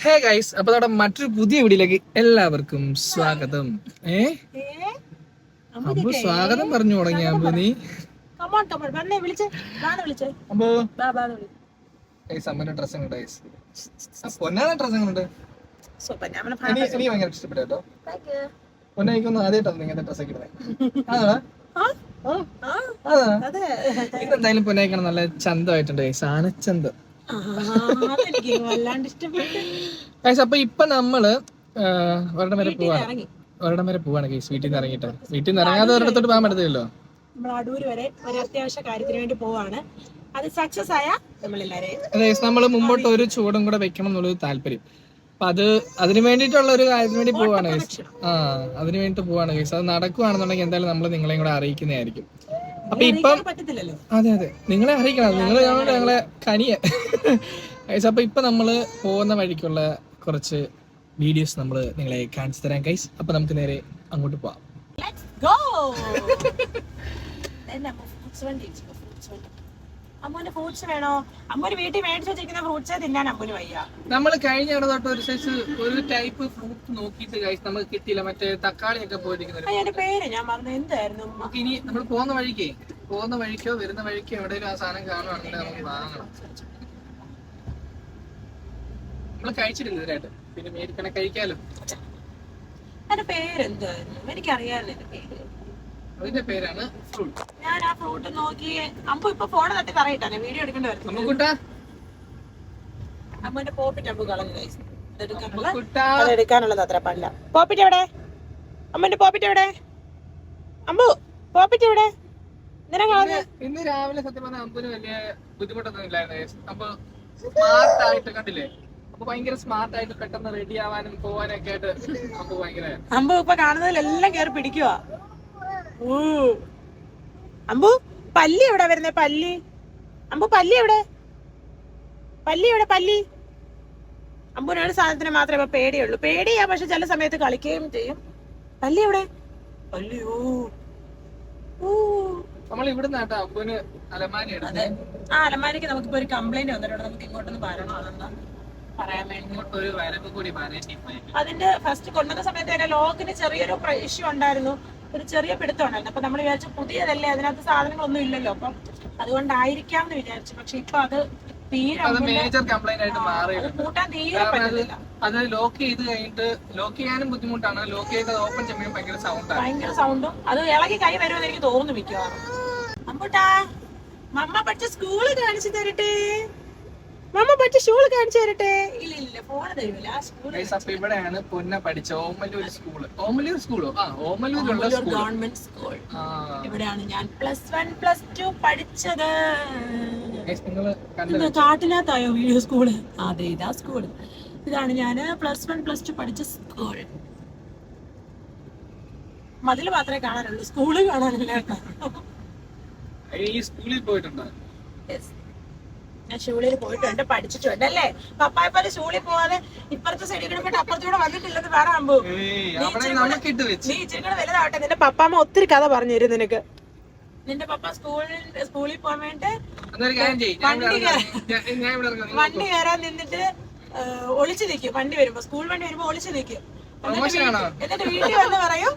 Hey guys അപ്പൊ നമ്മുടെ മറ്റൊരു പുതിയ വീഡിയോയിലേക്ക് എല്ലാവർക്കും സ്വാഗതം. ഏ? അമ്പു സ്വാഗതം പറഞ്ഞു തുടങ്ങി അമ്പു നീ വിളി. ഗൈസ് അമ്മന്റെ ഡ്രസ് ഡ്രസ് എനിക്ക് എനിക്ക് ഭയങ്കര ഇഷ്ടപ്പെട്ടു കേട്ടോ. പൊന്നെ എനിക്കൊന്നും ആദ്യമായിട്ടാണ് ഇങ്ങനത്തെ ഡ്രസ് ഒക്കെ ഇടുന്നത് അതാ. ആ? ആ, ആ, അതാ. അതെ. ഇതെന്തായാലും നല്ല ചന്തമായിട്ടുണ്ട് ഗൈസ് ആനച്ചന്തം. ഗൈസ് അപ്പൊ ഇപ്പൊ നമ്മൾ ഒരിടം വരെ പോവാണ്. ഒരിടം വരെ പോവാണ് ഗൈസ് വീട്ടിൽ നിന്ന് ഇറങ്ങിയിട്ട്. വീട്ടിൽ നിന്ന് ഇറങ്ങാതെ ഒരിടത്തോട്ട് പോകാൻ പറ്റത്തില്ലല്ലോ? നമ്മൾ അടൂര് വരെ ഒരു അത്യാവശ്യ കാര്യത്തിന് വേണ്ടി പോവാണ്. അത് സക്സസ് ആയ നമ്മളെല്ലാരെയും നമ്മൾ മുമ്പോട്ട് ഒരു ചൂടും കൂടെ വെക്കണം എന്നുള്ളൊരു താല്പര്യം. അപ്പൊ അത് അതിന് വേണ്ടിട്ടുള്ള ഒരു കാര്യത്തിന് വേണ്ടി പോവാണ് ഗൈസ് ആ അതിന് വേണ്ടിട്ട് പോവാണ് ഗൈസ് അത് നടക്കുവാണെന്നുണ്ടെങ്കിൽ എന്തായാലും നമ്മൾ നിങ്ങളെയും കൂടെ അറിയിക്കുന്നതായിരിക്കും. അപ്പൊ ഇപ്പം അതെ അതെ. നിങ്ങളെ അറിയിക്കണം. നിങ്ങൾ ഞങ്ങളെ ഞങ്ങളെ കനിയ. ഗൈസ് അപ്പൊ ഇപ്പൊ നമ്മൾ പോകുന്ന വഴിക്കുള്ള കുറച്ച് വീഡിയോസ് നമ്മൾ നിങ്ങളെ കാണിച്ചു തരാം ഗൈസ് അപ്പൊ നമുക്ക് നേരെ അങ്ങോട്ട് പോവാം. അമ്മൂന് ഫ്രൂട്ട്സ് വേണോ? അമ്മൂന് വീട്ടിൽ മേടിച്ചു വെച്ചിരിക്കുന്ന ഫ്രൂട്ട്സ് തിന്നാൻ അമ്മൂന് വയ്യ. നമ്മൾ കഴിഞ്ഞ ഇട തൊട്ട് ഒരു സൈസ് ഒരു ടൈപ്പ് ഫ്രൂട്ട് നോക്കിയിട്ട് ഗൈസ് നമുക്ക് കിട്ടിയില്ല. മറ്റേ തക്കാളി ഒക്കെ പോയിരിക്കുന്നത് പേര് ഞാൻ പറഞ്ഞു എന്തായിരുന്നു? നമുക്ക് ഇനി നമ്മൾ പോകുന്ന വഴിക്കേ പോകുന്ന വഴിക്കോ വരുന്ന വഴിക്കോ എവിടെയെങ്കിലും ആ സാധനം കാണുവാണെങ്കിൽ നമുക്ക് വാങ്ങണം. നമ്മൾ കഴിച്ചിട്ടില്ല ഇതിനായിട്ട് പിന്നെ മേടിക്കണ കഴിക്കാലോ? പേര്. അതിന്റെ പേരാണ് ഫ്രൂട്ട്. ഞാൻ ആ ഫ്രൂട്ട് നോക്കി. അമ്പു ഇപ്പൊ ഫോണ് തട്ടി പറയിട്ടാണ് വീഡിയോ എടുക്കേണ്ടി അമ്മന്റെ പോപ്പിറ്റ് അമ്പു കളഞ്ഞു അത്ര പല്ല പോപ്പിറ്റ് എവിടെ? അമ്മന്റെ പോപ്പിറ്റ് എവിടെ? അമ്പു പോപ്പിറ്റ് എവിടെ? ഇന്ന് രാവിലെ സത്യം പറഞ്ഞാൽ അമ്പന് വലിയ ബുദ്ധിമുട്ടൊന്നും ഇല്ലായിരുന്നു. അപ്പൊ സ്മാർട്ട് ആയിട്ട് കണ്ടില്ലേ? അപ്പൊ ഭയങ്കര സ്മാർട്ട് ആയിട്ട് പെട്ടെന്ന് റെഡി ആവാനും പോവാനും ഒക്കെ ആയിട്ട് അപ്പൊ ഭയങ്കര അമ്പു ഇപ്പൊ കാണുന്നതിലെല്ലാം കയറി പിടിക്കുക അമ്പു പല്ലി എവിടെ വരുന്നേ? പല്ലി. അമ്പു പല്ലി എവിടെ? പല്ലി എവിടെ? പല്ലി. അമ്പുവിന് ഒരു സാധനത്തിന് മാത്രമേ ഇപ്പൊ പേടിയുള്ളൂ. പേടിയാ പക്ഷെ ചില സമയത്ത് കളിക്കുകയും ചെയ്യും. പല്ലി എവിടെ? പല്ലിയോ ഊ. നമ്മൾ ഇവിടുന്ന് കേട്ടോ അമ്പുന് അലമാരി അതെ. ആ അലമാരിക്ക് നമുക്കിപ്പോ ഒരു കംപ്ലൈന്റ് വന്നിട്ടുണ്ട്. നമുക്ക് ഇങ്ങോട്ടൊന്ന് വരണോ അതെന്താ പറയാൻ വേണ്ടി. ഇങ്ങോട്ട് ഒരു വരവ് കൂടി പറയേണ്ടി അതിന്റെ ഫസ്റ്റ് കൊണ്ടുവന്ന സമയത്ത് തന്നെ ലോക്കിന് ചെറിയൊരു ഇഷ്യൂ ഉണ്ടായിരുന്നു. ഒരു ചെറിയ പിടുത്തം ഉണ്ടായിരുന്നു. അപ്പൊ നമ്മൾ വിചാരിച്ചു പുതിയതല്ലേ അതിനകത്ത് സാധനങ്ങളൊന്നും ഇല്ലല്ലോ. അപ്പം അതുകൊണ്ടായിരിക്കാം എന്ന് വിചാരിച്ചു. പക്ഷെ ഇപ്പൊ അത് തീരെ അത് മേജർ കംപ്ലൈന്റ് ആയിട്ട് മാറി അത് കൂട്ടാൻ തീരെ പറ്റുന്നില്ല അത് ലോക്ക് ചെയ്ത് കഴിഞ്ഞിട്ട് ലോക്ക് ചെയ്യാനും ബുദ്ധിമുട്ടാണ്. ലോക്ക് ചെയ്ത് ഓപ്പൺ ചെയ്യുമ്പോൾ ഭയങ്കര സൗണ്ടാണ് ഭയങ്കര സൗണ്ടും അത് ഇളകി കൈ വരുമെന്ന് എനിക്ക് തോന്നുന്നു മിക്കവാറും. അമ്പൂട്ടാ മമ്മ പഠിച്ച സ്കൂൾ കാണിച്ചു തരട്ടെ. മമ്മ പഠിച്ച സ്കൂൾ കാണിച്ചു തരട്ടെ. ഇല്ല ഇല്ല ഫോണ് അപ്പൊ ഇവിടെയാണ് പൊന്ന പഠിച്ച ഓമല്ലൂർ സ്കൂൾ ഓമല്ലൂർ സ്കൂളോ ആ ഓമല്ലൂരുള്ള ഗവൺമെന്റ് സ്കൂൾ ഇവിടെയാണ് ഞാൻ പ്ലസ് വൺ പ്ലസ് ടു പഠിച്ചത്. കാട്ടിനകത്തായോ വീഡിയോ സ്കൂൾ അതെ ഇതാ സ്കൂൾ ഇതാണ് ഞാൻ പ്ലസ് വൺ പ്ലസ് ടു പഠിച്ച സ്കൂൾ മതിൽ മാത്രമേ കാണാനുള്ളൂ. സ്കൂൾ കാണാനില്ല. കേട്ടോ ഈ സ്കൂളിൽ പോയിട്ടുണ്ടോ? ഷൂളിൽ പഠിച്ചിട്ടുണ്ട് അല്ലേ? ഷൂളിൽ പോവാതെ ഇപ്പുറത്തെ സൈഡിൽ അപ്പുറത്തൂടെ വന്നിട്ടില്ലെന്ന് അമ്പു നീ ഇച്ചിരി കൂടെ വലുതാവട്ടെ നിന്റെ പപ്പാമ്മ ഒത്തിരി കഥ പറഞ്ഞു തരും നിനക്ക്. നിന്റെ പപ്പ സ്കൂളിൽ സ്കൂളിൽ പോകാൻ വേണ്ടി വണ്ടി വണ്ടി കയറാൻ നിന്നിട്ട് ഒളിച്ചു നിൽക്കും വണ്ടി വരുമ്പോ. സ്കൂൾ വണ്ടി വരുമ്പോ ഒളിച്ചു നിൽക്കും. എന്നിട്ട് വീട്ടിൽ വന്ന് പറയും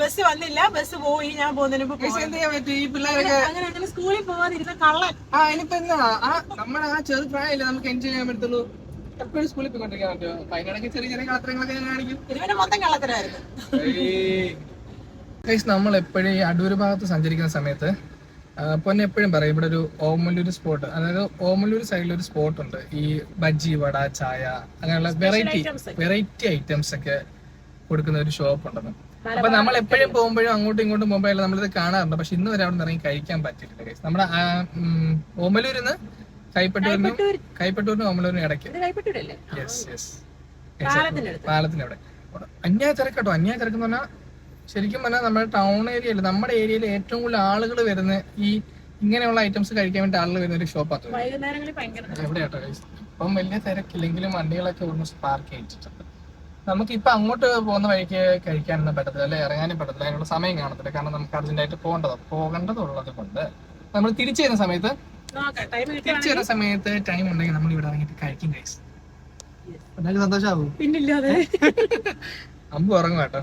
ബസ് വന്നില്ല. ബസ് പോയി ഞാൻ പോകുന്നതിന്. എന്ത് ചെയ്യാൻ പറ്റും? ഈ പിള്ളേരൊക്കെ അങ്ങനെ അങ്ങനെ സ്കൂളിൽ പോവാതിരുന്ന കള്ളൻ. ആ ഇനിയിപ്പോ എന്നാ ആ നമ്മുടെ ആ ചെറു പ്രായമല്ലേ നമുക്ക് എൻജോയ് ചെയ്യാൻ പറ്റുള്ളൂ എപ്പോഴും സ്കൂളിൽ പോയിക്കൊണ്ടിരിക്കാൻ പറ്റുമോ? അതിനിടയ്ക്ക് ചെറിയ ചെറിയ കളത്രങ്ങളൊക്കെ ഞാൻ കാണിക്കും. മൊത്തം കള്ളത്തരായിരുന്നു. ഗൈസ് നമ്മൾ എപ്പോഴും ഈ അടൂര് ഭാഗത്ത് സഞ്ചരിക്കുന്ന സമയത്ത് പൊന്നെ എപ്പോഴും പറയും ഇവിടെ ഒരു ഓമല്ലൂർ സ്പോട്ട് അതായത് ഓമല്ലൂർ സൈഡിൽ ഒരു സ്പോട്ട് ഉണ്ട്. ഈ ബജ്ജി വട ചായ അങ്ങനെയുള്ള വെറൈറ്റി വെറൈറ്റി ഐറ്റംസ് ഒക്കെ. കൊടുക്കുന്ന ഒരു ഷോപ്പ് ഉണ്ടെന്ന്. അപ്പൊ നമ്മൾ എപ്പോഴും പോകുമ്പോഴും അങ്ങോട്ടും ഇങ്ങോട്ടും പോകുമ്പോഴെല്ലാം നമ്മളിത് കാണാറുണ്ട്. പക്ഷെ ഇന്ന് വരെ അവിടെ ഇറങ്ങി കഴിക്കാൻ പറ്റില്ല നമ്മുടെ ഓമലൂരിൽ നിന്ന് കൈപ്പറ്റൂരിനും ഓമലൂരിനും കൈപ്പറ്റൂരിനും ഓമല്ലൂരിനും ഇടയ്ക്ക് പാലത്തിനവിടെ യെസ് യെസ് അവിടെ. അന്യായ തിരക്ക് കേട്ടോ അന്യായ തിരക്ക് എന്ന് പറഞ്ഞാൽ ശരിക്കും പറഞ്ഞാൽ നമ്മുടെ ടൗൺ ഏരിയയിൽ നമ്മുടെ ഏരിയയിൽ ഏറ്റവും കൂടുതൽ ആളുകൾ വരുന്ന ഈ ഇങ്ങനെയുള്ള ഐറ്റംസ് കഴിക്കാൻ വേണ്ടി ആളുകൾ വരുന്ന ഒരു ഷോപ്പാണ് എവിടെയാട്ടോ അപ്പം വലിയ തിരക്കില്ലെങ്കിലും വണ്ടികളൊക്കെ ഓൾമോസ്റ്റ് പാർക്ക് ചെയ്തിട്ടുണ്ട്. നമുക്ക് ഇപ്പൊ അങ്ങോട്ട് പോകുന്ന വഴിക്ക് കഴിക്കാനൊന്നും പറ്റത്തില്ല അല്ലെ? ഇറങ്ങാനും പറ്റത്തില്ല. അതിനുള്ള സമയം കാണത്തില്ല. കാരണം നമുക്ക് അർജന്റായിട്ട് പോകേണ്ടത് പോകേണ്ടതുള്ളത് കൊണ്ട്. നമ്മൾ തിരിച്ചു വരുന്ന സമയത്ത് തിരിച്ചു വരുന്ന സമയത്ത് ടൈം ഉണ്ടെങ്കിൽ നമ്മൾ ഇവിടെ ഇറങ്ങിയിട്ട് കഴിക്കും കഴിച്ചു സന്തോഷമാവും പിന്നില്ലാതെ. അമ്പ് ഉറങ്ങും കേട്ടോ.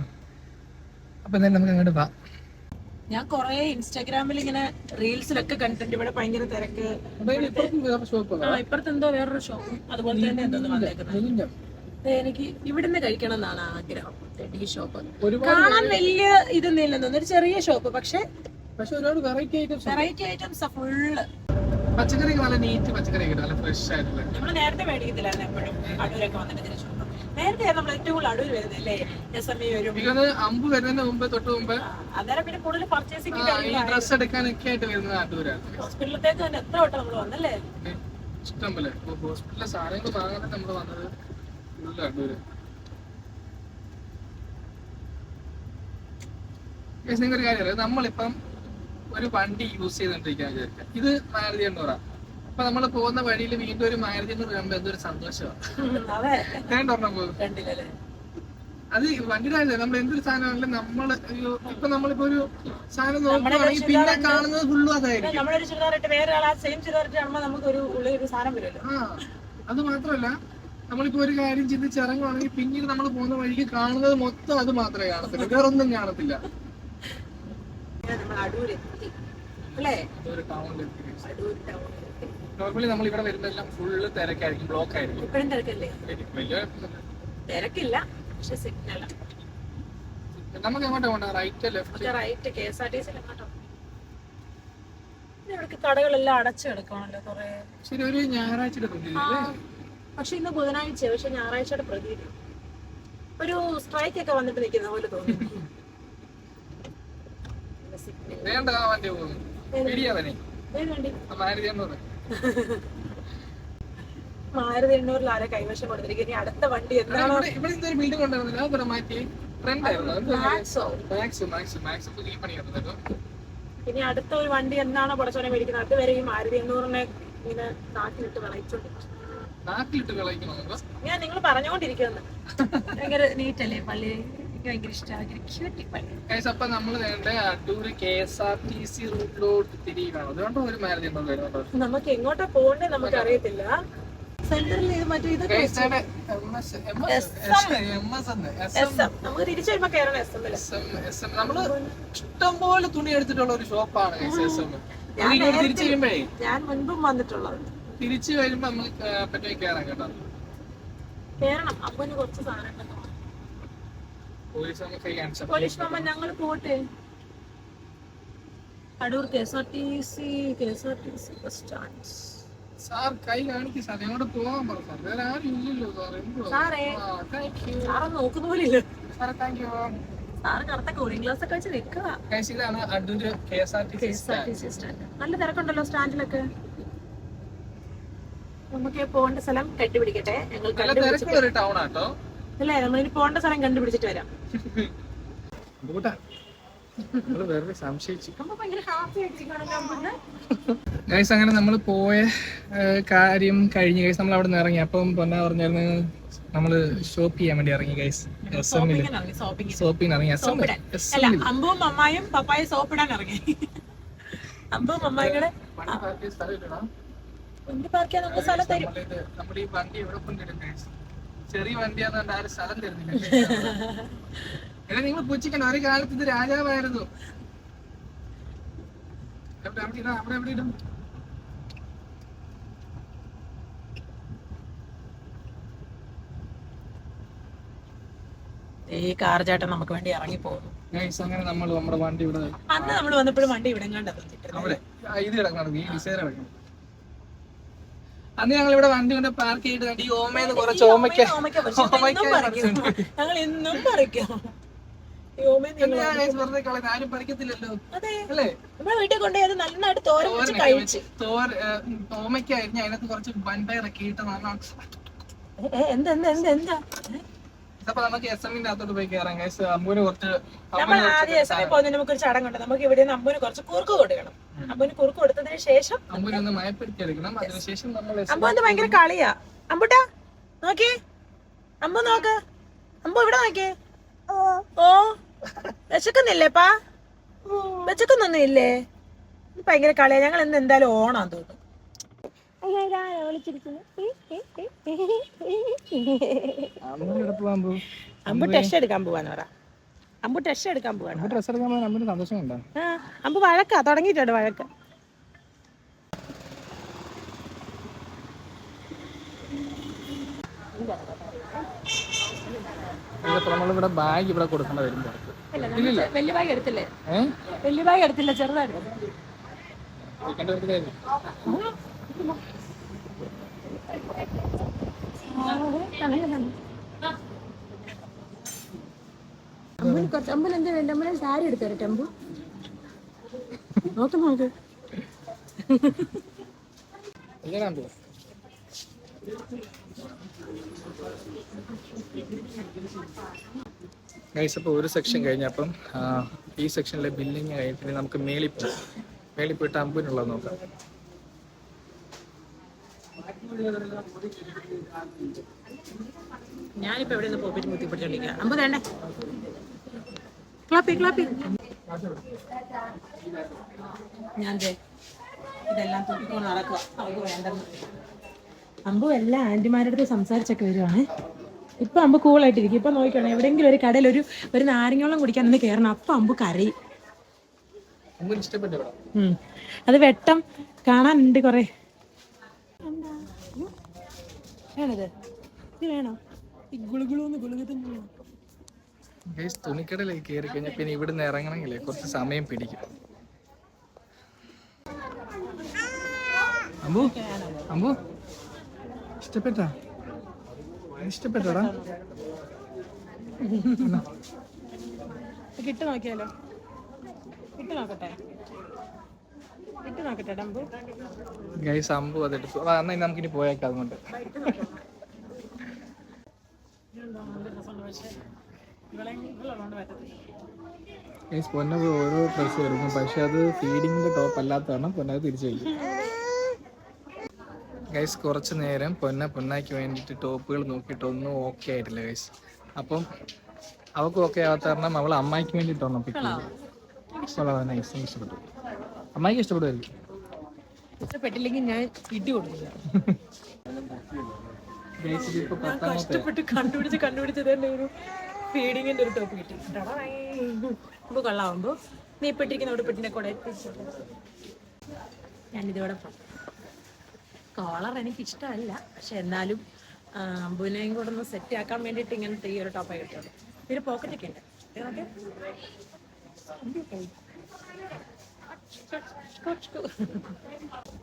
അപ്പൊ എന്തായാലും നമുക്ക് അങ്ങോട്ട് പോവാം ഞാൻ കൊറേ ഇൻസ്റ്റാഗ്രാമിൽ ഇങ്ങനെ റീൽസിലൊക്കെ കണ്ടിട്ടുണ്ട്. ഇവിടെ ഭയങ്കര തിരക്ക്. ഇപ്പുറത്തെന്തോ വേറൊരു ഷോപ്പ് അതുപോലെ തന്നെ എന്തോ വന്നേക്കുന്നത്. എനിക്ക് ഇവിടുന്ന് കഴിക്കണം എന്നാണ് ആഗ്രഹം ടെഡി ഷോപ്പ് കാണാൻ വലിയ ഇതൊന്നും ഇല്ലെന്ന് ഒരു ചെറിയ ഷോപ്പ് പക്ഷെ പക്ഷെ ഒരുപാട് variety items variety items full പച്ചക്കറി നല്ല നീറ്റ് പച്ചക്കറി കിട്ടും നല്ല ഫ്രഷ് ആയിട്ടുള്ള. നമ്മൾ നേരത്തെ മേടിക്കത്തില്ലായിരുന്നു എപ്പോഴും. അടൂരൊക്കെ വന്നിട്ട് തിരിച്ചു നേരത്തെ നമ്മൾ ഏറ്റവും കൂടുതൽ അടൂർ വരുന്നത് അല്ലേ? എസ് എം ഇ വരും അമ്പ് വരുന്നതിന് മുമ്പ് തൊട്ട് മുമ്പ് അന്നേരം പിന്നെ കൂടുതൽ പർച്ചേസിംഗ് ഡ്രസ് എടുക്കാനൊക്കെ ആയിട്ട് വരുന്നത് അടൂരാണ്. ഹോസ്പിറ്റലിലേക്ക് തന്നെ എത്ര വട്ടം നമ്മൾ വന്നല്ലേ? ഇഷ്ടം പോലെ. ഹോസ്പിറ്റലിലെ സാധനങ്ങൾ വാങ്ങാൻ നമ്മൾ വന്നത് നിങ്ങൾക്ക് ഒരു കാര്യം നമ്മളിപ്പം ഒരു വണ്ടി യൂസ് ചെയ്തോണ്ടിരിക്കാൻ വിചാരിക്കാം. ഇത് മാരുതി എണ്ണൂറാ അപ്പൊ നമ്മൾ പോകുന്ന വഴിയിൽ വീണ്ടും ഒരു മാരുതി എണ്ണൂറ് പറയുമ്പോ എന്തൊരു സന്തോഷമാണ് ഉം, അതെ പോകും വണ്ടിയുടെ കാര്യമില്ല നമ്മൾ എന്തൊരു സാധനമാണെങ്കിലും നമ്മൾ ഇപ്പൊ നമ്മളിപ്പോ ഒരു സാധനം നോക്കുകയാണെങ്കിൽ പിന്നെ കാണുന്നത് ഫുള്ളും അതായിരിക്കും നമ്മളൊരു വേറെ ആൾ ആ സെയിം നമുക്ക് ഒരു ഉള്ളിൽ ഒരു സാധനം വരുമല്ലോ. ആ അത് മാത്രമല്ല നമ്മളിപ്പോ ഒരു കാര്യം ചിന്തിച്ച് ഇറങ്ങുവാണെങ്കിൽ പിന്നീട് നമ്മൾ പോകുന്ന വഴിക്ക് കാണുന്നത് മൊത്തം അത് മാത്രമേ കാണത്തില്ല. വേറെ ഒന്നും കാണത്തില്ല നോർമലി നമ്മൾ ഇവിടെ വരുന്നെല്ലാം ഫുള്ള് തിരക്കായിരിക്കും ബ്ലോക്ക് ആയിരിക്കും. തിരക്കല്ലേ? പക്ഷെ സിഗ്നൽ നമുക്ക് എങ്ങോട്ടാ പോകണ്ട? Right left right K S R T സിയിൽ എങ്ങോട്ടോ ഇവിടേക്ക് കടകളെല്ലാം അടച്ചു കിടക്കണല്ലോ കൊറേ. ശരി ഒരു തുല്യല്ലേ പക്ഷെ ഇന്ന് ബുധനാഴ്ച പക്ഷെ ഞായറാഴ്ചയുടെ പ്രതീതി. ഒരു സ്ട്രൈക്ക് ഒക്കെ വന്നിട്ട് നിൽക്കുന്ന പോലെ വേണ്ടി മാരുതി എണ്ണൂറ് മാരുതി എണ്ണൂറിൽ ആരെ കൈവശം കൊടുത്തിരിക്കും ഇനി അടുത്ത വണ്ടി എന്താണോ? ഇനി അടുത്ത ഒരു വണ്ടി എന്താണോ പടച്ചോനെ മേടിക്കുന്നത്? അതുവരെ ഈ മാരുതി എണ്ണൂറിനെ ഇങ്ങനെ നാട്ടിലിട്ട് വിളയിച്ചോണ്ടിരിക്കും നാട്ടിലിട്ട് കളയിക്കണം നമുക്ക്. ഞാൻ നിങ്ങൾ പറഞ്ഞുകൊണ്ടിരിക്കുന്നു ഭയങ്കര നീറ്റ് അല്ലേ പള്ളി എനിക്ക് ഭയങ്കര ഇഷ്ടമാണ് ക്യൂട്ടി പള്ളി ഗൈസ് അപ്പൊ നമ്മൾ വേണ്ട Adoor K S R T C റൂട്ടിലോട്ട് തിരിയുകയാണ്. അതുകൊണ്ട് ഒരു മാരുതി ഉണ്ടോ വരുന്നുണ്ടോ? നമുക്ക് എങ്ങോട്ടാ പോകണ്ടേ നമുക്ക് അറിയത്തില്ല ഇഷ്ടംപോലെ തുണി എടുത്തിട്ടുള്ള ഒരു ഷോപ്പാണ് ഞാൻ മുൻപും വന്നിട്ടുള്ളത് തിരിച്ചു വരുമ്പോ നമ്മൾ പറ്റുമെങ്കിൽ കേറാം കേട്ടോ. കേറണം. അപ്പന് കുറച്ച് സാധനം പോലീസ് നമുക്ക് കൈ കാണിച്ചു പോലീസ് മാമ ഞങ്ങൾ പോട്ടെ. Adoor K S R T C K S R T C bus stand sir കൈ കാണിക്കും സാർ ഞങ്ങോട്ട് പോകാൻ പറ സാർ വേറെ ആരും ഇല്ലല്ലോ സാറേ താങ്ക് യു സാറ് നോക്കുന്ന പോലില്ല സാറേ താങ്ക് യു സാറ് കറുത്ത കൂളിംഗ് ഗ്ലാസ് ഒക്കെ വെച്ച് നിൽക്കുക ഗൈസ് ഇതാണ് Adoor K S R T K S R T C C സ്റ്റാൻഡ് നല്ല തിരക്കുണ്ടല്ലോ സ്റ്റാൻഡിലൊക്കെ നമുക്ക് പോകേണ്ട സ്ഥലം കണ്ടുപിടിക്കട്ടെ. ഞങ്ങൾ കണ്ടുപിടിച്ചിട്ട് അല്ലേ? നമ്മളിനി പോകേണ്ട സ്ഥലം കണ്ടുപിടിച്ചിട്ട് വരാം. ഗൈസ് അങ്ങനെ നമ്മൾ പോയ കാര്യം കഴിഞ്ഞ് ഗൈസ് നമ്മൾ അവിടെ നിന്ന് ഇറങ്ങി. അപ്പം പൊന്നാ പറഞ്ഞായിരുന്നു നമ്മൾ ഷോപ്പ് ചെയ്യാൻ വേണ്ടി ഇറങ്ങി ഗൈസ് ഷോപ്പിംഗ് ഇറങ്ങി അമ്പും അമ്മായും പപ്പായും സോപ്പിടാൻ ഇറങ്ങി. അമ്പും അമ്മായികളെ വണ്ടി പാർക്ക് ചെയ്യാൻ നമുക്ക് സ്ഥലം തരും. ഈ വണ്ടി എവിടെ ചെറിയ വണ്ടിയാന്ന് കണ്ട് ആരും സ്ഥലം തരുന്നില്ല. എടാ നിങ്ങൾ പുച്ഛിക്കണം ഒരു കാലത്ത് ഇത് രാജാവായിരുന്നു. എവിടെ അവിടെ എവിടെ ഇടും? ഈ കാർ ചേട്ടൻ നമുക്ക് വേണ്ടി ഇറങ്ങി പോകുന്നു. അങ്ങനെ നമ്മൾ നമ്മുടെ വണ്ടി ഇവിടെ അന്ന് നമ്മൾ വന്നപ്പോഴും വണ്ടി ഇവിടെ കണ്ടത് ഇത് കിടക്കണം ഈ ഡിസൈൻ കിടക്കണം അന്ന് ഞങ്ങൾ ഇവിടെ വണ്ടി കൊണ്ട് പാർക്ക് ചെയ്തിട്ട് കണ്ട് ഈ ഓമേന്ന് കുറച്ച് ഓമയ്ക്ക് ഞങ്ങൾ എന്നും പറിക്കും. ആരും പറിക്കത്തില്ലല്ലോ. അല്ലേ? നമ്മുടെ വീട്ടിൽ കൊണ്ടുപോയി അത് നന്നായിട്ട് വെച്ച് കഴിച്ച്. തോർ ഓമയ്ക്ക അരിഞ്ഞ് അതിനകത്ത് കുറച്ച് വൻപയറൊക്കെ ഇട്ട് നന്നാ എന്താ എന്താ എന്താ? അപ്പൊ നമുക്ക് എസ് എമ്മിന്റെ അകത്തോട്ട് പോയി കയറാം ഗൈസ് അമ്പൂന് കുറച്ച് നമ്മൾ ആദ്യം എസ് എം പോകുന്നതിന് നമുക്ക് ഒരു ചടങ്ങുണ്ട് നമുക്ക് ഇവിടെ നിന്ന് അമ്പൂന് കുറച്ച് കുറുക്ക് കൊടുക്കണം. അമ്മുവിന് കുറുക്ക് കൊടുത്തതിന് ശേഷം അമ്പൂനെ ഒന്ന് മയപ്പെടുത്തിയെടുക്കണം. അതിനുശേഷം നമ്മൾ ഭയങ്കര കളിയാ. അമ്പുട്ടാ നോക്കി അമ്പു നോക്ക്. അമ്പു ഇവിടെ നോക്കിയേ. ഓ വിശക്കുന്നില്ലേപ്പാ വിശക്കുന്നൊന്നും ഇല്ലേ ഭയങ്കര കളിയാ. ഞങ്ങൾ ഇന്ന് എന്തായാലും ഓണാന്ന് തോന്നുന്നു. പോകാൻ പോകും അമ്പു ടെസ്റ്റ് എടുക്കാൻ പോവാന്ന് പറ. അമ്പു ടെസ്റ്റ് എടുക്കാൻ പോവാണ് അമ്മ ഡ്രസ്സ് എടുക്കാൻ പോകാൻ അമ്മന് സന്തോഷം ഉണ്ടോ ആ അമ്പു വഴക്കാ തുടങ്ങിയിട്ടുണ്ട് വഴക്ക്. ഇതിപ്പോ നമ്മളിവിടെ ബാഗ് ഇവിടെ കൊടുക്കേണ്ട വരും പുറത്ത് ഇല്ലില്ല. വലിയ ബാഗ് എടുത്തില്ലേ? ഏഹ് വലിയ ബാഗ് എടുത്തില്ല ചെറുതായിട്ട്? അമ്പുന് കുറച്ച് അമ്മൻ എന്താ വേണ്ട? അമ്മനെ സാരി എടുത്തരാ ടെമ്പു നോക്ക് നോക്ക് ഗൈസ് അപ്പോൾ ഒരു സെക്ഷൻ കഴിഞ്ഞപ്പം ഈ സെക്ഷനിലെ ബില്ലിങ് കഴിഞ്ഞിട്ട് നമുക്ക് മേളിൽ മേളിപ്പോയിട്ട് മേളിൽ പോയിട്ട് അമ്പതിനുള്ളത് നോക്കാം. ഞാനിപ്പോ എവിടെ നിന്ന് പോയിട്ട് മുത്തിപ്പിടിച്ചോണ്ടിരിക്കുക അമ്പത് വേണ്ടേ? ക്ലാപ്പി ക്ലാപ്പി. ഞാൻ ഇതെല്ലാം തൂക്കിക്കൊണ്ട് നടക്കുക അവർക്ക് വേണ്ടെന്ന്. അമ്പു എല്ലാ ആന്റിമാരുടെ അടുത്ത് സംസാരിച്ചൊക്കെ വരുവാണ്. ഇപ്പൊ അമ്പ് കൂളായിട്ടിരിക്കും. ഇപ്പൊ നോക്കണം എവിടെങ്കിലും ഒരു കടയിൽ ഒരു ഒരു നാരങ്ങോളം കുടിക്കാൻ നിന്ന് കയറണം അപ്പൊ അമ്പ് കരയും. അത് വെട്ടം കാണാനുണ്ട് കൊറേ. വേണത് ഇത് വേണോ? ഈ ഗുളുഗുളൂന്ന് ഗുളുക തന്നെ വേണം ഗൈസ് തുണിക്കടയിലേക്ക് കയറി കഴിഞ്ഞാൽ പിന്നെ ഇവിടുന്ന് ഇറങ്ങണമെങ്കിലേ കുറച്ച് സമയം പിടിക്കും. അമ്പു അമ്പു. ഇഷ്ടപ്പെട്ട? ഇഷ്ടപ്പെട്ടോടാ? കിട്ടു നോക്കിയാലോ കിട്ടു നോക്കട്ടെ ഗൈസ് അമ്പു അതെടുത്തു. ഇനി നമുക്കിനി പോയേക്കാം അതുകൊണ്ട് ഗൈസ് പൊന്ന ഓരോ ഡ്രസ്സ് എടുക്കും. പക്ഷെ അത് ഫീഡിങ്ങിന്റെ ടോപ്പ് അല്ലാത്തതാണ്. പൊന്നത് തിരിച്ചു വയ്ക്കും. ഗൈസ് കുറച്ച് നേരം പൊന്ന പൊന്നാക്കി വേണ്ടിയിട്ട് ടോപ്പുകൾ നോക്കിയിട്ട് ഒന്നും ഓക്കെ ആയിട്ടില്ല ഗൈസ്. അപ്പം അവൾക്ക് ഓക്കെ ആവാത്ത കാരണം അവൾ അമ്മായിക്ക് വേണ്ടിയിട്ടാണ് പിക്ക് ചെയ്തത് നൈസ് ഇഷ്ടപ്പെട്ടു അമ്മായിക്ക് ഇഷ്ടപ്പെടുമായിരിക്കും ഇഷ്ടപ്പെട്ടില്ലെങ്കിൽ ഞാൻ ഇടി കൊടുക്കില്ല. ഗൈസ് ഇതിപ്പോ പത്താമത്തെ കഷ്ടപ്പെട്ട് കണ്ടുപിടിച്ച് കണ്ടുപിടിച്ചത് തന്നെ ഒരു ഫീഡിങ്ങിന്റെ ഒരു ടോപ്പ് കിട്ടി. കൊള്ളാവുമ്പോ നീ പെട്ടിരിക്കുന്ന അവിടെ കൂടെ ഞാനിതോടെ കോളർ എനിക്ക് ഇഷ്ടമല്ല പക്ഷെ എന്നാലും അമ്പുവിനെയും കൂടെ ഒന്ന് സെറ്റ് ആക്കാൻ വേണ്ടിയിട്ട് ഇങ്ങനത്തെ ഈ ഒരു ടോപ്പായി കിട്ടുള്ളൂ പിന്നെ പോക്കറ്റൊക്കെ ഉണ്ട് ഓക്കെ.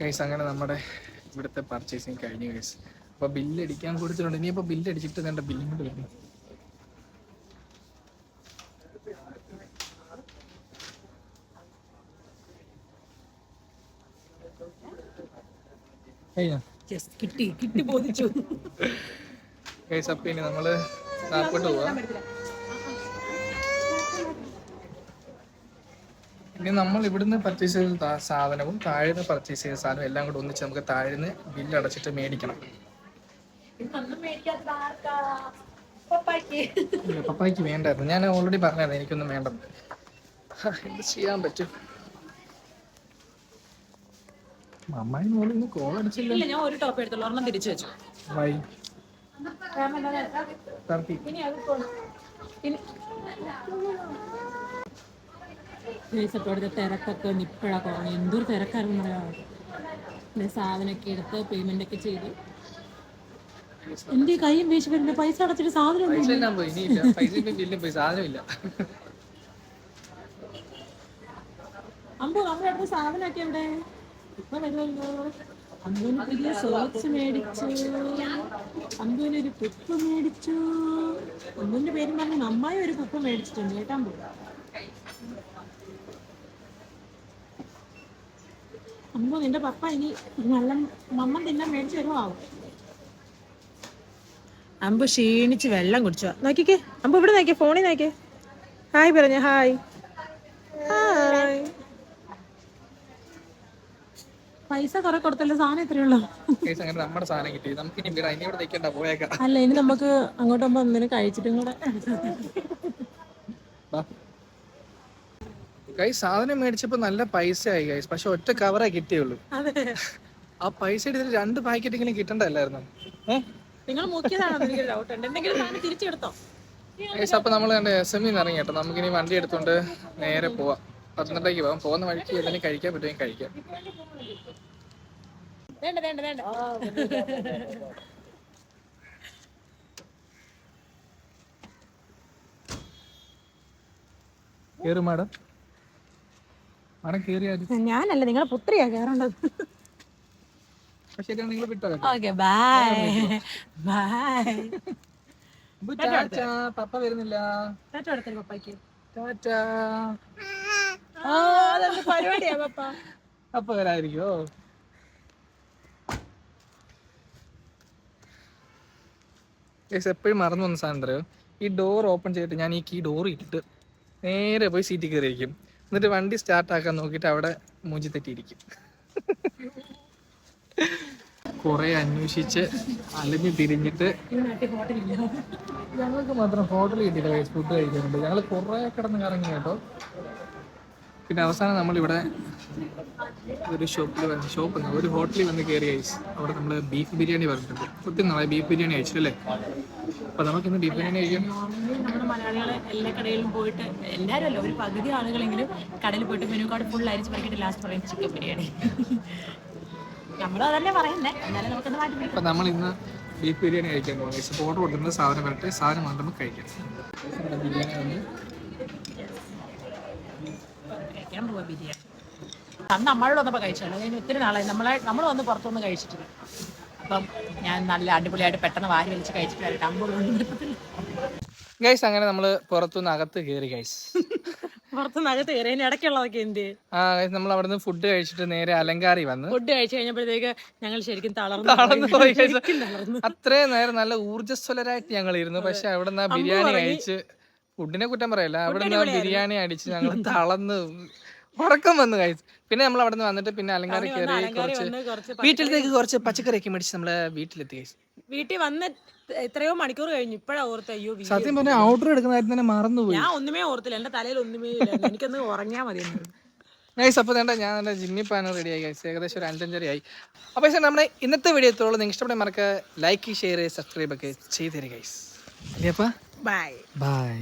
ഗൈസ് അങ്ങനെ നമ്മുടെ ഇവിടുത്തെ പർച്ചേസിങ് കഴിഞ്ഞു ഗൈസ് അപ്പൊ ബില്ല് അടിക്കാൻ കൊടുത്തിട്ടുണ്ട്. ഇനിയിപ്പോ ബില്ല് അടിച്ചിട്ട് കണ്ട ബില്ലും കൂടെ വരും? കഴിഞ്ഞോ? കിട്ടി കിട്ടി ബോധിച്ചു. ഗൈസ് അപ്പൊ ഇനി പോവാം. ഇനി നമ്മൾ ഇവിടുന്ന് പർച്ചേസ് ചെയ്ത സാധനവും താഴെ പർച്ചേസ് ചെയ്ത സാധനവും എല്ലാം കൂടെ ഒന്നിച്ച് നമുക്ക് താഴ്ന്ന് ബില്ല് അടച്ചിട്ട് മേടിക്കണം. പപ്പായ്ക്ക്. വേണ്ടായിരുന്നു. ഞാൻ ഓൾറെഡി പറഞ്ഞായിരുന്നു എനിക്കൊന്നും വേണ്ടത് എന്ത് ചെയ്യാൻ പറ്റും? അമ്മായി കോൾ അടിച്ചില്ല. ഞാൻ ഒരു ടോപ്പ് എടുത്തുള്ളൂ. ഒരെണ്ണം തിരിച്ചു വെച്ചു. വൈ. ഇനി അത് ഇനി ഇപ്പോഴത്തെ തിരക്കൊക്കെ ഇപ്പോഴാ കുറഞ്ഞു എന്തൊരു തിരക്കായിരുന്നു പറയാം സാധനമൊക്കെ എടുത്ത് പേയ്മെന്റ് ഒക്കെ ചെയ്തു. എന്റെ കൈയും വീശി വരുന്ന പൈസ അടച്ചിട്ട് സാധനം ഒന്നും അമ്പോ നമ്മുടെ അടുത്ത സാധനമൊക്കെ എവിടെ? ഇപ്പൊ വരുമല്ലോ. അമ്പൂന് പുതിയ സോക്സ് മേടിച്ചു. അമ്പൂന് ഒരു കുപ്പ് മേടിച്ചു. അമ്പൂന്റെ പേരും പറഞ്ഞ് അമ്മായി ഒരു കുപ്പ് മേടിച്ചിട്ടുണ്ട് കേട്ടാ അമ്പു. അമ്പു നിന്റെ പപ്പ ഇനി നല്ല മമ്മ തിന്നാൻ മേടിച്ചു വരുവാവും. അമ്പു ക്ഷീണിച്ച് വെള്ളം കുടിച്ചു. നോക്കിക്കേ അമ്പു ഇവിടെ നോക്കിയേ ഫോണിൽ നോക്കിയേ ഹായ് പറഞ്ഞ ഹായ്. ഹായ്. പൈസ കുറെ കൊടുത്തല്ലോ സാധനം എത്രയുള്ളൂ കേസ് അങ്ങനെ നമ്മുടെ സാധനം കിട്ടി. നമുക്ക് ഇനി ഇവിടെ ഇനി ഇവിടെ നിൽക്കണ്ട പോയേക്കാം. അല്ല ഇനി നമുക്ക് അങ്ങോട്ട് പോകുമ്പോ കഴിച്ചിട്ടും കൂടെ. ഗൈസ് സാധനം മേടിച്ചപ്പോ നല്ല പൈസ ആയി ഗൈസ് പക്ഷെ ഒറ്റ കവറേ കിട്ടിയുള്ളൂ. ആ പൈസ എടുത്തിട്ട് രണ്ട് പാക്കറ്റ് ഇങ്ങനെ കിട്ടണ്ടല്ലായിരുന്നു? നിങ്ങൾ ഗൈസ് അപ്പൊ നമ്മൾ കണ്ട എസ് എം ഇറങ്ങി കേട്ടോ. നമുക്കിനി വണ്ടി എടുത്തോണ്ട് നേരെ പോവാം. പത്തനംതിട്ടയ്ക്ക് പോവാം. പോകുന്ന വഴിക്ക് എന്തെങ്കിലും കഴിക്കാൻ പറ്റുമെങ്കിൽ കഴിക്കാം. വേണ്ട വേണ്ട വേണ്ട. കേറും മാഡം. ഞാനല്ല നിങ്ങളെ പുത്രിയാ കേറേണ്ടത്. ഓക്കെ ബൈ ബൈ പപ്പ വരുന്നില്ല. പപ്പായ്ക്ക്? പരിപാടിയാ പപ്പ? പപ്പ വരാതിരിക്കോ എപ്പോഴും മറന്നു വന്ന സാധനം അറിയോ? ഈ ഡോർ ഓപ്പൺ ചെയ്തിട്ട് ഞാൻ ഈ കീ ഡോർ ഇട്ടിട്ട് നേരെ പോയി സീറ്റിൽ കയറിയിരിക്കും. എന്നിട്ട് വണ്ടി സ്റ്റാർട്ട് ആക്കാൻ നോക്കിയിട്ട് അവിടെ മൂഞ്ചി തെറ്റിയിരിക്കും. കുറെ അന്വേഷിച്ച് അലഞ്ഞു തിരിഞ്ഞിട്ട് ഞങ്ങൾക്ക് മാത്രം ഹോട്ടൽ കിട്ടിയില്ല ഫുഡ് കഴിക്കാറുണ്ട് ഞങ്ങൾ കുറെ കിടന്ന് കറങ്ങി കേട്ടോ. പിന്നെ അവസാനം നമ്മളിവിടെ ഒരു ഷോപ്പിൽ വന്ന് ഷോപ്പ് ഒരു ഹോട്ടലിൽ വന്ന് കയറി ഐസ് അവിടെ നമ്മൾ ബീഫ് ബിരിയാണി പറഞ്ഞിട്ടുണ്ട്. ഒത്തിരി നാളെ ബീഫ് ബിരിയാണി കഴിച്ചു അല്ലേ അപ്പൊ നമുക്ക് ഇന്ന് കഴിക്കാം നോർമലി നമ്മുടെ മലയാളികളെ എല്ലാ കടയിലും പോയിട്ട് എല്ലാവരും അല്ല ഒരു പകുതി ആളുകളെങ്കിലും കടയിൽ പോയിട്ട് മെനു കാർഡ് ഫുൾ അരിച്ച് പറക്കിട്ട് ലാസ്റ്റ് പറയും ചിക്കൻ ബിരിയാണി. നമ്മളും അതല്ലേ പറയുന്നേ. എന്നാലും നമുക്കൊന്ന് മാറ്റി അപ്പൊ നമ്മൾ ഇന്ന് ബീഫ് ബിരിയാണി കഴിക്കാൻ പോകുന്നത് കഴിച്ചു ഓർഡർ കൊടുത്തിട്ടുണ്ട് സാധനം വരട്ടെ. സാധനം വന്ന് നമുക്ക് കഴിക്കാം. ബിരിയാണി വന്ന് കഴിക്കാൻ പോവാ ബിരിയാണി. അന്ന് നമ്മളോട് വന്നപ്പോൾ കഴിച്ചാണ് അതിന് ഒത്തിരി നാളായി. നമ്മളെ നമ്മൾ വന്ന് പുറത്തുനിന്ന് കഴിച്ചിട്ടില്ല. അപ്പം ഞാൻ നല്ല അടിപൊളിയായിട്ട് പെട്ടെന്ന് വാരി വലിച്ച് കഴിച്ചിട്ട് വരട്ടെ. അമ്പത് ഗൈസ് അങ്ങനെ നമ്മൾ പുറത്തുനിന്ന് അകത്ത് കയറി ഗൈസ് പുറത്തുനിന്ന് അകത്ത് കയറി ഇടയ്ക്കുള്ളതൊക്കെ എന്ത് ആ ഗൈസ് നമ്മൾ അവിടെ നിന്ന് ഫുഡ് കഴിച്ചിട്ട് നേരെ അലങ്കാരി വന്ന് ഫുഡ് കഴിച്ചു കഴിഞ്ഞപ്പോഴത്തേക്ക് ഞങ്ങൾ ശരിക്കും തളർന്നു അത്രയും നേരം നല്ല ഊർജസ്വലരായിട്ട് ഞങ്ങൾ ഇരുന്നു പക്ഷെ അവിടെ നിന്ന് ബിരിയാണി കഴിച്ച് ഫുഡിനെ കുറ്റം പറയല്ല. അവിടെ നിന്ന് ബിരിയാണി അടിച്ച് ഞങ്ങൾ തളർന്ന് ഉറക്കം വന്നു കഴിച്ചു പിന്നെ നമ്മൾ അവിടെ നിന്ന് വന്നിട്ട് പിന്നെ അലങ്കാരി കയറി കുറച്ച് വീട്ടിലേക്ക് കുറച്ച് വീട്ടിലത്തേക്ക് കുറച്ച് പച്ചക്കറിയൊക്കെ മേടിച്ച് നമ്മൾ വീട്ടിലെത്തി കഴിച്ചു വീട്ടിൽ വന്ന് എത്രയോ മണിക്കൂർ കഴിഞ്ഞു. ഇപ്പഴാ ഓർത്ത് അയ്യോ സത്യം പറഞ്ഞ ഔട്ടർ എടുക്കുന്ന കാര്യം തന്നെ മറന്നുപോയി. ഞാൻ ഒന്നുമേ ഓർത്തില്ല. എന്റെ തലയിൽ ഒന്നുമേ ഇല്ല. എനിക്കൊന്ന് ഉറങ്ങിയാ മതി ഗൈസ് അപ്പോൾ വേണ്ട ഞാൻ എന്റെ ജിമ്മി പാനൽ റെഡി ആയി ഗൈസ് ഏകദേശം ഒരു അഞ്ചഞ്ചര ആയി. അപ്പോൾ സാർ നമ്മുടെ ഇന്നത്തെ വീഡിയോ എത്തുള്ളൂ. നിങ്ങൾ ഇഷ്ടപ്പെട്ട മറക്ക. ലൈക്ക് ഷെയർ സബ്സ്ക്രൈബ് ഒക്കെ ചെയ്തു തരും ഗൈസ് അല്ലേ ബൈ ബൈ